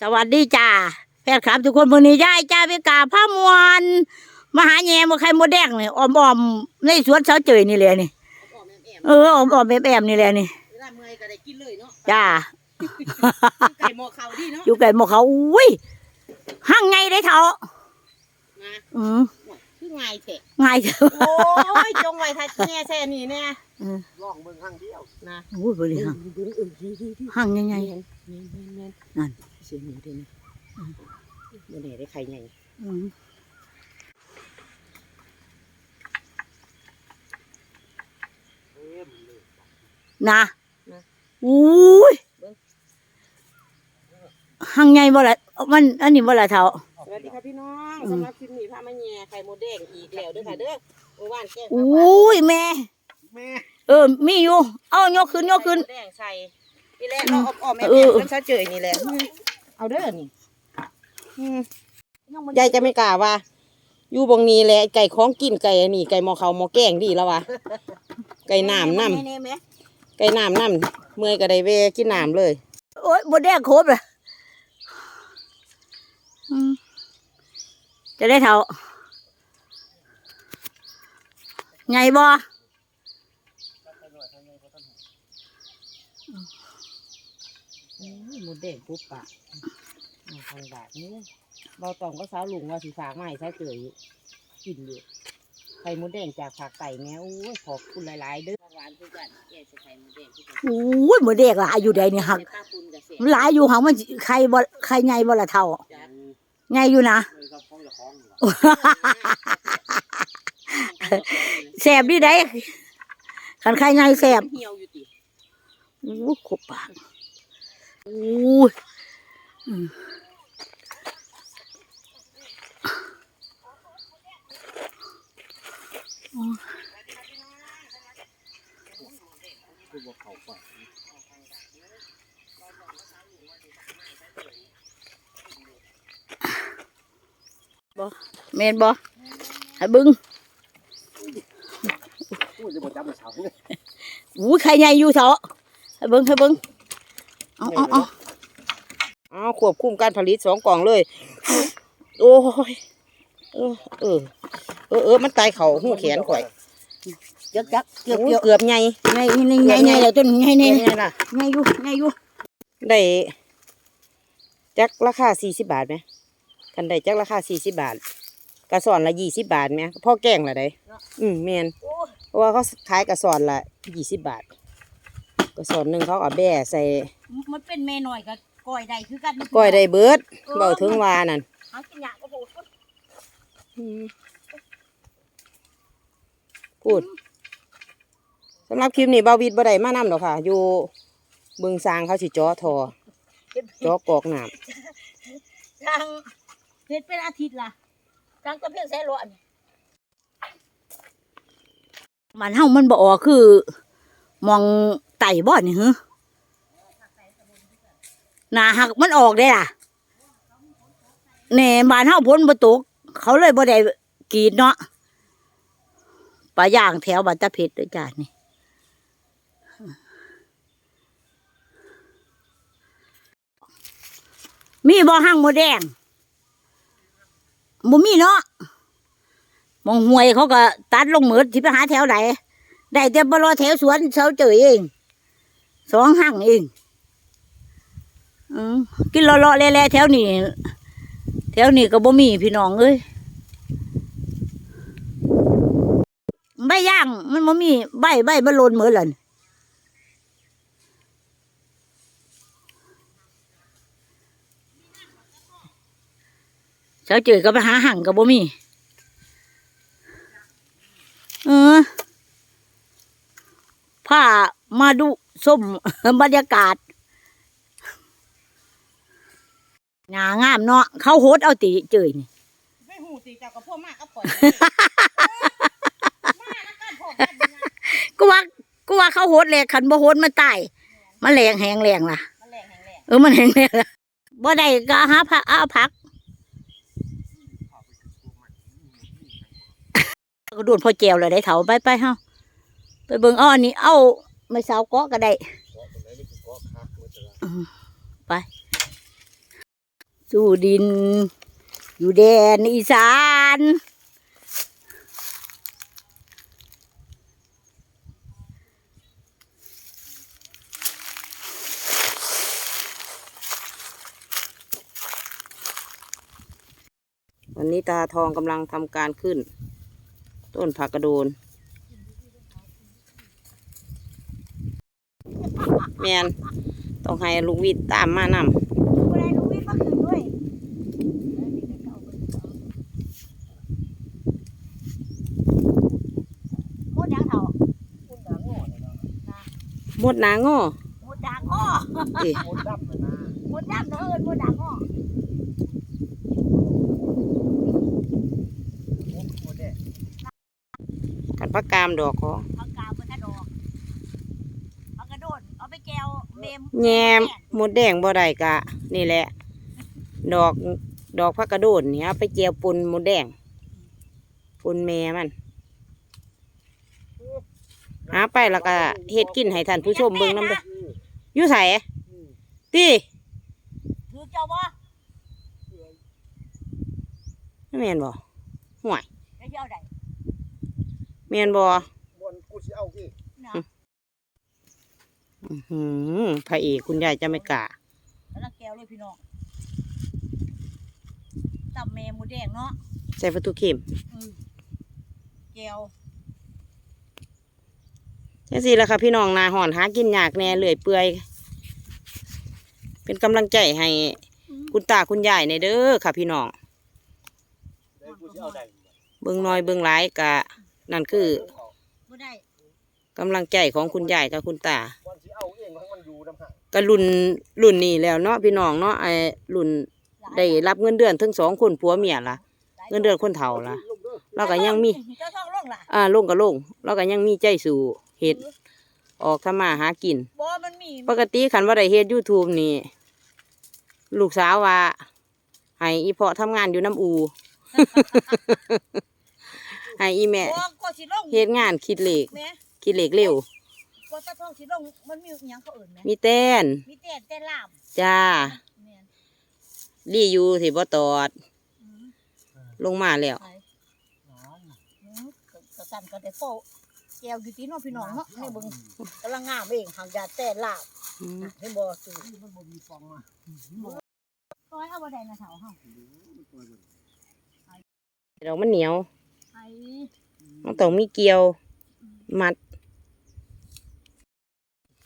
สวัสดีจ้าแฟนคลับทุกคนวันนี้ยายจ้าไปกราบพระมวลมาหาแยมมาไข่มดแดงนี่ออมออมๆในสวนเสาเจยนี่แหละนี่ออกแอมแอมเออออมออมๆแอมๆนี่แหละนี่เวลาเมื่อยก็ได้กินเลยเนาะจ้าไก่หมอเขาดีเนาะอยู่ไก่หมกเขาอุ้ยหั่งไงได้เท่านะอืมคือไงเถอะง่ายเถอะโอ้ยจงไว้ทัดแน่แซ่นี่แน่ ลองเบิ่งข้างเดียวนะอุ้ยบริหังดึงเออดีดีดีหั่งยังไงแม่นแม่นแม่นแม่นนั่นเสียงหนูด้วยนะเมื่อไหร่ได้ไข่ไงอืมนะอุ้ยหั่งไงบ่ละมันอันนี้บ่ละเท่า สวัสดีค่ะพี่น้องอืม สำหรับคลิปนี้พามาแย่ไข่มดแดงอีกแล้วเด้อค่ะเด้อเมื่อวานแกงอุ้ยแม่ แม่ เออ มีอยู่ เอายกขึ้นยกขึ้น แดงใส่ทีแรกเราออกแอมเอแออมมันซะเจยนี่แหละเอาเด้อนี่อืมยายจะไม่กล้าว่า อยู่บงนี้แหละไก่ของกินไก่อันนี้ไก่หมอเขาหมอแกงดีแล้ววะไก่น้ำน้ำไก่น้ำน้ำเมื่อยก็ได้เวกินน้ำเลยโอ้ยบดแดงครบเลยอืมจะได้เท่าไงบ่ หมดเด็กปุ๊บปะทางบาทนี้เราตองก็สาวลุงว่าสีฝากมาใหม่ใช้เจยกินอยู่ไข่มดแดงจากผักไก่แมวโอ้ยขอบคุณหลายๆเด้อหวานคือกันแกจะไข่มดแดงคือกันโอ้ยบดแดงหลายอยู่ใดนี่หักป้าคุณกับเสียมันหลายอยู่หักมันใครบ่ใครไงบ่ละเท่าจ้ะไงอยู่นะเลยครับของเจะคล้าของนี่ล่ะแสบดีได้ขันใครไงแสบเหี่ยวอยู่ติโอ้ขบปาก โอ้ยอืมคือบ่เข้าไปแม่นบ่ให้เบึงอู้จะบ่จับมาเสาเลยอู้ใครใหญ่อยู่เถอะให้เบิ่งให้เบิ่ง เอาเอาเอาอ้าวควบคุมการผลิตสองกล่องเลย โอ้ยเออเออเออเออมันตายเข่าหูแขนข่อยจักจักเกี่ยวโอ้ยเกี่ยวเกือบไงไงไงไงไงแล้วต้นไงไงไงล่ะไงอยู่ไงอยู่ได้จักราคาสี่สิบบาทไหมคันได้จักราคาสี่สิบบาทกระสอนละยี่สิบบาทไหมพ่อแกงละได้อืมแมนเพราะว่าเขาขายกระสอนละยี่สิบบาท กระสอนหนึ่งเขาเอาแบ่ใส่มันเป็นแม่หน่อยกับก้อยใดคือกันก้อยได้เบิดเบาถึงวานั่นหากินยากก็พูดอืมพูดสำหรับคลิปนี้เบาวิดบ่ได้มานำหรอกค่ะ อยู่บึงซางเขาสิจ้อทอจ้อกอกน้ำทางเฮ็ดเป็นอาทิตย์ล่ะทางก็เพียงแสนร้อยมันเฮามันบ่ออกคือมองไต่บ่อนี่หือหนาหักมันออกได้ล่ะแหน่บ้านเฮาพ้นบ่ตกเขาเลยบ่ได้กรีดเนาะปลาย่างแถวบันตะเพชรด้วยจ้านี่มีบ่อห้างหมดแดงบ่มีเนาะมองห่วยเขาก็ตัดลงเหมือดที่ไปหาแถวไหนได้แต่บรอแถวสวนเสาเจยเอง สองห้างเองอกินเลาะๆแล่ๆแถวนี้แถวนี้ก็บ่มีพี่น้องเอ้ยใบย่างมันบ่มีใบใบมันหล่นเหมือนเลยเสาเจยก็ไปหาหั่งก็บ่มี เออผ้ามาดู ส้มบรรยากาศงางามเนาะเขาโฮดเอาตีเจยนี่ไม่หูตีจากกับพ่อมากกับข่อยกูว่ากูว่าเขาโฮดแหลกขันบ่โฮดมันตายมันแรงแหงแรงล่ะเออมันแหงแรงล่ะบ่ได้ก็หาผักเอาผักก็โดนพ่อแจวเลยได้เถาไปไปเฮาไปเบิ่งอ้อนี่เอา ไม่สาวเกาะก็ได้เกาะตรงไหนนี่คือเกาะคักมันจะไป สู้ดิน อยู่แดนอีสานวันนี้ตาทองกำลังทำการขึ้น ต้นผักกระโดน แมนต้องให้ลุงวิทย์ตามมานำผู้ใดลูกวิทย์มาขึ้นด้วยมดยังเถาหมดหนาง้อมดด่างอ้อติโคตรดำเลยนะมดดำเถินมดด่างอ้อโคตรโคตรแดงกันพักกามดอกขอผักกาบนกระดอกผักกระโดดเอาไปแกวเมม แยมหมดแดงบ่ได้กะ นี่แหละ ดอกดอกพักกระโดนเนี่ยเอาไปเจียวปนหมดแดงปนแม่มันหาไปแล้วก็เฮ็ดกินให้ท่านผู้ชมเบิ่งนำเด้ออยู่ไสติถือเจ้าบ่แม่นบ่ห่วยจะเจ้าใดแม่นบ่บนกูสิเอาอีกนะอื้อ หือพระเอกคุณยายจะไม่กล้าแล้วแกวเลยพี่น้องตับเมมหมูแดงเนาะใส่ประตูเข็มอืมแกวจังซี่ล่ะค่ะพี่น้องนาหอนหากินยากแน่เลื่อยเปื่อย เป็นกำลังใจให้คุณตาคุณยายในเด้อค่ะพี่น้องเดี๋ยวกูสิเอาได้เบิ่งน้อยเบิ่งหลายกะนั่นคือบ่ได้ กำลังใจของคุณยายกับคุณตา กก็รุ่นรุ่นนี้แล้วเนาะพี่น้องเนาะไอ้รุ่นได้รับเงินเดือนทั้งสองคนผัวเมียล่ะ เงินเดือนคนเฒ่าล่ะลงเด้อแล้วก็ยังมีเจ้าทองลงล่ะอ่าลงก็ลงแล้วก็ยังมีใจสู่เฮ็ดออกทำมาหากินบ่มันมีปกติคันว่าได้เฮ็ด YouTube นี่ลูกสาวว่าให้อีเพาะทำงานอยู่น้ำอูให้อีแม่บ่ก็สิลงเฮ็ดงานคิดเลขแม่คิดเลขเร็ว ก็ตาทองสิลงมันมีหยังเขาเอิ้นแม่มีแต้นมีแต่แต่ลามจ้าแม่นรีอยู่สิบ่ตอด อืมลงมาแล้ว ไปอืมก็ก็สั่นก็ได้โฟแก้วอยู่ที่เน้องพี่น้องเนาะนี่เบิ่งกำลังงามเองหางยาแต่ลามอืมน่ะเห็นบ่สิมันบ่มีฟองมาต้อยเอาบ่ได้นะเฒ่าเฮาดอกมันเหนียว ไอ้มันต้องมีเกลียว มัดเ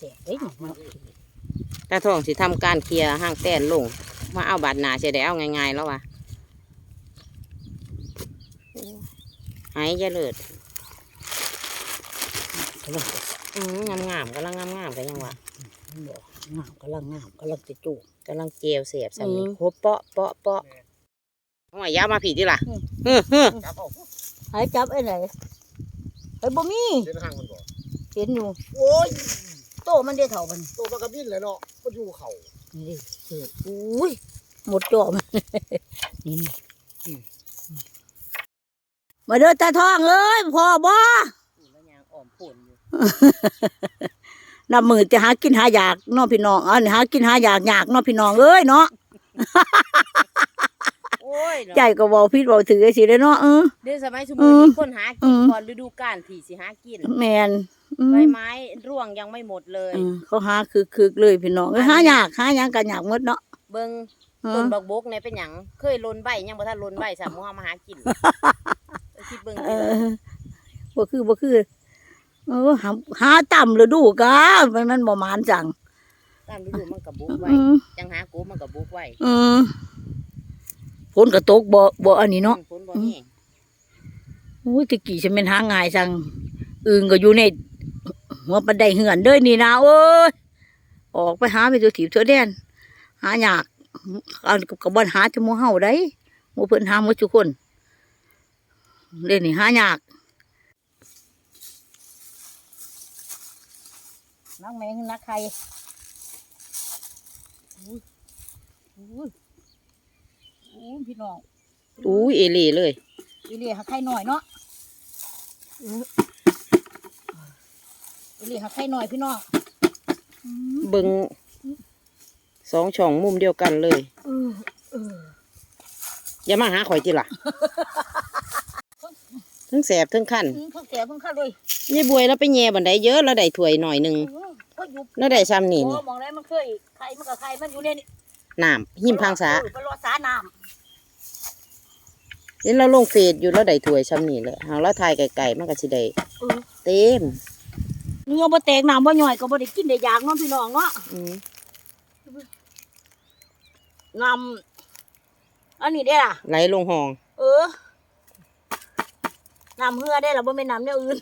สียเด้นี่เนาะตาทองสิทำการเคลียร์ห้างแต้นลง มาเอาบาดหนาเสียได้เอาง่ายๆแล้ววะหายจะเลิดกำลังอืมงามๆกำลังงามๆกันยังวะบ่งามกำลังงามกำลังจะจูบกำลังเจียวเสียบสันนี่อืมโคเปาะเปาะเปาะหัวยาวมาผีดิล่ะอืมเฮ้อเฮ้อจับเอาไอ้จับไอ้ไหนไอ้บ่มีเส้นห่างมันบ่เห็นอยู่โอ้ยโตมันได้เท่ามันตัวปลากระบินเลยเนาะมันอยู่เขานี่ดิเสืออุ้ยหมดจอมันนี่นี่มาเด้อตาทองเอ้ยพ่อบ่แล้วยางอ่อมผลอยู่น้ำมือจะหากินหาอยากเน้องพี่น้องอันหากินหาอยากอยากเน้องพี่น้องเอ้ยเนาะโอ้ยใจก็เว้าผิดเว้าถือสิเด้อเนาะเออ เดี๋ยวสมัยสมอืมุติมมีคนหาอืกินมก่อนฤดูกาลที่สิหากินแม่นอืมใบไม้ร่วงยังไม่หมดเลย เออเขาหาคือคือเลยพี่น้องเอ้ยหายากหาหยังก็ยากหมดเนาะเบิ่งเอต้อนบักบกเนี่ยเป็นหยังเคยลนใบยังบ่ทันลนใบสามมุหามาหากินเออคิดเบิ่งเอสิล่ะอบ่คือบ่คือเออหาหาต่ำฤดูกาลมันมันบ่หมานจังตามฤดูมันก็บุกไว้อืมจังหากูมันก็บุกไว้อืมฝ นก็ตกบ่บ่อันนี้เนาะฝนบ่แห้งโอ้ยตะกี้ฉันเป็นหาง่ายจังอึงก็อยู่ในหัวปันไดเหือนเด้อนี่นะโอ้ยออกไปหาไปตัวถีบตัวแดนหายากเอากับบ่หาจะหมู่เฮาได้หมู่เพิ่นหาหมดทุกคนเล่นนี่หายากนักแมงนักใครอุ้ยอุ้ย อุ้ยพี่น้องอู้ยเอหลีเลยอีเลียหักไข่หน่อยเนาะอีเลียหักไข่หน่อยพี่น้องเบิ่งสองช่องมุมเดียวกันเลยเออเอออย่ามาหาข่อยจิล่ะทั้งแสบทั้งคันอืมเพิ่งแก่เพิ่งเข้าเลยยายบวยเราไปแย่บันไดเยอะเราได้ถ้วยหน่อยหนึ่งอืมก็อยู่เราได้ซ้ำนี่โอ้นี่มองได้มันเคยใครมันกับใครมันอยู่ในนี่น้ำหิมพังษาเออไปรอสาน้ เห็นเราลงเฟซอยู่เราได้ถ้วยซ้ำนี่เลยเอาเราถ่ายไก่ๆมันก็สิได้ำเออ เต็มเนื้อบ่แตกน้ำบ่ย่อยก็บ่ได้กินได้อยากเน้องพี่น้องเนาะอืมน้ำอันนี้ได้ล่ะ ไหลลงห้อง เออน้ำเหือได้ล่ะบ่แม่นน้ำแนวอื่น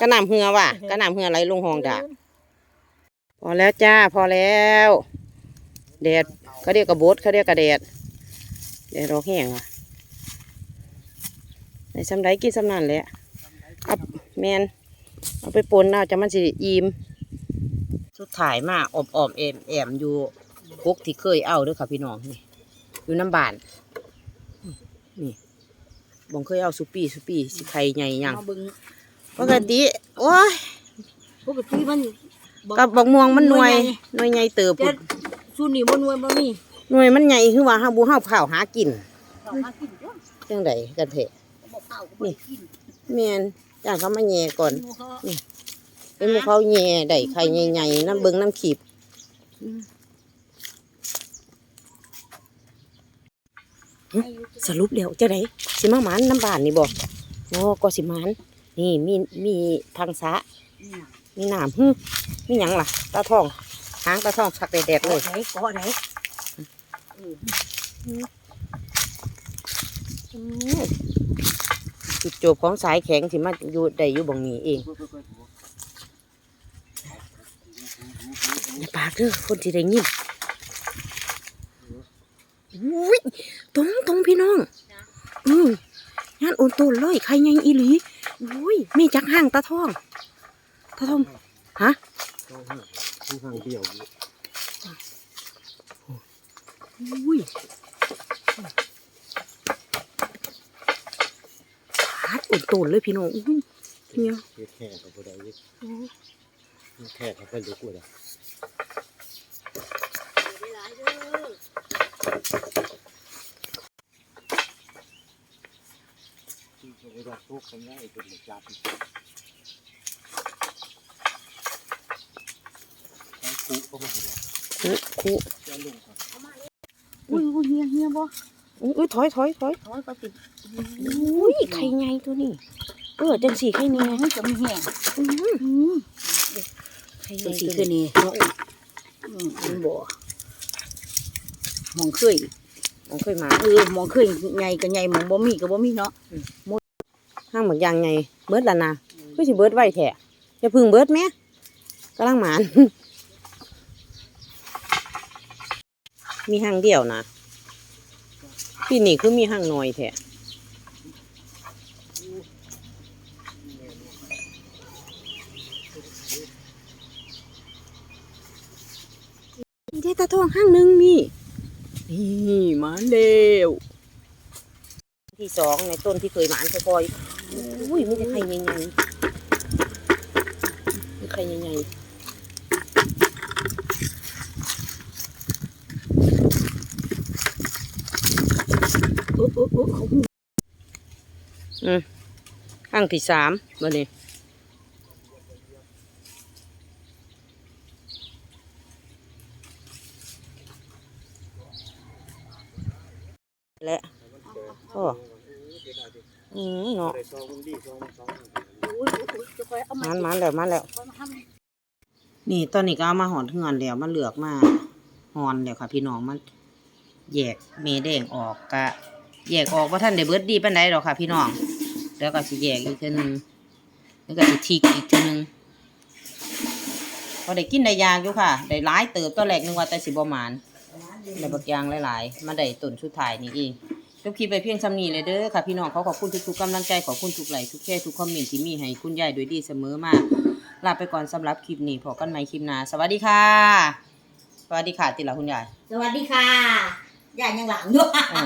ก็น้ำเหือว่ะก็น้ำเหือไหลลงห้องด่าพอแล้วจ้า พอแล้วแดดเขาเรียกกระบดเขาเรียกกระแดดแดดรอกแห้งว่ะ ในซ้ำไดกินซ้ำนั่นแหละเอาแมนเอาไปปนเอาจะมันสิอิ่มสุดถ่ายมาอมอมๆแอมแอมๆอยู่พกที่เคยเอาเด้วยค่ะพี่น้องนี่อยู่น้ำบานนี่บองเคยเอาสุปี้สุปี้สิไข่ใหญ่ยังมาเบิ่งปกติโอ้ยปกติมันกับบักม่วงมันหน่วยหน่วยใหญ่หน่วยใหญ่เติบแต่สูนี่บ่หน่วยบ่มีหน่วยมันใหญ่คือว่าห้าบูห้าเผาหากินเอามากินเด้อจังไดกันเถอะ บ่เผาก็บ่ได้กินแม่นย่างเขามาแย่ก่อนหมูเขาเป็นหมูเขาแย่ได้ไข่ใหญ่ๆน้ำเบิงน้ำขีบสรุปแล้วจะไดสิมาหมานน้ำบานนี่บอกโอ้ก็สิหมานนี่มีมีทางสะมีน้ำฮึมีหยังล่ะตาทองหางตาทองชักแดดๆเลยไหนเกาะไหน จุดจบของสายแข็งที่มาอยู่ได้อยู่บ่งนี้เองอย่าปากเด้อคนที่ได้ยินอุ้ยตรงตรงพี่น้อง อืมงานโอนโตนเลยใครยังอีหลีอุ้ยมีจักห้างตาทองตาทองฮะต้องห้างต้องห้างเดียวอยู่ อุ้ยฮาดโอนโตนเลยพี่น้องอุ้ยเนี่ยเฮ็ดแค่กับบ่ได้เฮ็ดแค่กับบ่ลุกเลยหลายเด้อที่จะไปรับทุกคนได้เป็นจับให้คุก็มาแล้วคุคุจะลงก่อนอุ้ยอุ้ยเฮียเฮียบ่ อุ้ยถอยถอยถอยถอยก็สิอุ้ยไข่ไงตัวนี้ เออจังสีไข่แน่มันจะมีแห้งอื้อหืออืมไข่ไงจังสิตัวคือนี้นี่อืมมันบ่มองเคยมันเคยมาเออมองเคยใหญ่ก็ใหญ่มองบ่มีก็บ่มีเนาะห้างเหมือนยางไงเบิดละนะคือสิเบิดไว้แท้อย่าพึ่งเบิดแม่กำลังหมานมีห้างเดียวนะ พี่นี่คือมีห้างน้อยแท้นี่ได้ตาทองห้างหนึ่งนี่ นี่มาเร็ว ที่สองในต้นที่เคยหมานค่อยๆอุ้ยมีแต่ไข่ใหญ่ๆมีไข่ใหญ่ๆ อืมข้างที่สามวันนี้และโอ้อืมเนาะมันมามันแล้วมันแล้ว นี่ตอนนี้ก็เอามาหอนเหือนแล้วมันเหลือกมาหอนแล้วค่ะ พี่น้องมันแยกเมแดงออกกะ แยกออกว่าท่านได้เบิดดีปานใดหรอกค่ะพี่น้องแล้วก็สิแยกอีกเทีนึงแล้วก็สิทิกอีกเทีนึงพอได้กินได้ยากอยู่ค่ะได้หลายเติบตัวแรกนึกว่าแต่สิบ่หมานได้บักอยางหลายๆ มาได้ต้นสุดท้ายนี่เองจบคลิปไปเพียงซำนี้เลยเด้อค่ะพี่น้องเขาขอบคุณทุกๆกำลังใจขอบคุณทุกไลค์ทุกแชร์ทุกคอมเมนต์ที่มีให้คุณยายโดยดีเสมอมาลาไปก่อนสำหรับคลิปนี้พอกันใหม่คลิปหน้าสวัสดีค่ะ สวัสดีค่ะติละคุณยาย สวัสดีค่ะยายยังหลังด้วยอ่า